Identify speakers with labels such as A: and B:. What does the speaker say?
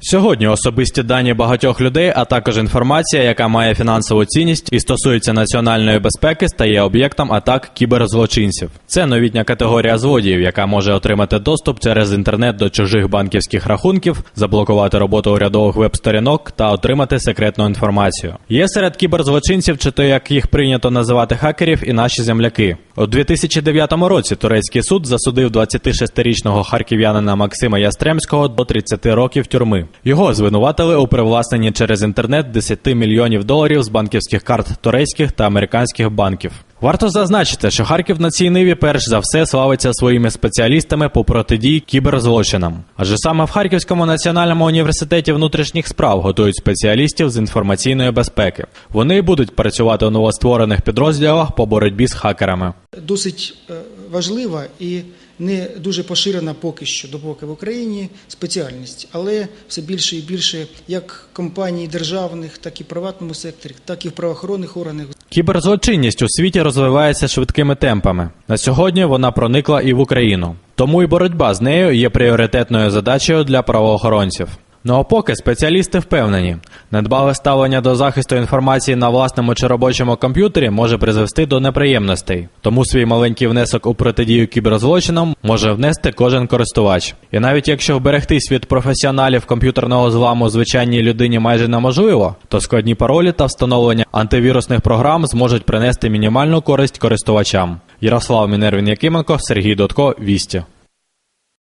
A: Сьогодні особисті дані багатьох людей, а також інформація, яка має фінансову цінність і стосується національної безпеки, стає об'єктом атак кіберзлочинців. Це новітня категорія злодіїв, яка може отримати доступ через інтернет до чужих банківських рахунків, заблокувати роботу урядових веб-сторінок та отримати секретну інформацію. Є серед кіберзлочинців, чи то як їх прийнято називати хакерів, і наші земляки. У 2009 році турецький суд засудив 26-річного харків'янина Максима Ястремського до 30 років тюрми. Його звинуватили у привласненні через інтернет 10 мільйонів доларів з банківських карт турецьких та американських банків. Варто зазначити, що Харків на цій ниві перш за все славиться своїми спеціалістами по протидії кіберзлочинам. Адже саме в Харківському національному університеті внутрішніх справ готують спеціалістів з інформаційної безпеки. Вони будуть працювати у новостворених підрозділах по боротьбі з хакерами.
B: досить е, важлива і не дуже поширена поки що, допоки в Україні спеціальність, але все більше і більше як компаній державних, так і приватному секторі, так і в правоохоронних органах.
A: Кіберзлочинність у світі розвивається швидкими темпами. На сьогодні вона проникла і в Україну. Тому і боротьба з нею є пріоритетною задачею для правоохоронців. Ну а поки спеціалісти впевнені, недбале ставлення до захисту інформації на власному чи робочому комп'ютері може призвести до неприємностей. Тому свій маленький внесок у протидію кіберзлочинам може внести кожен користувач. І навіть якщо вберегтись від професіоналів комп'ютерного зламу звичайній людині майже неможливо, то складні паролі та встановлення антивірусних програм зможуть принести мінімальну користь користувачам. Ярослав Мінервін Якименко, Сергій Дотко, Вісті.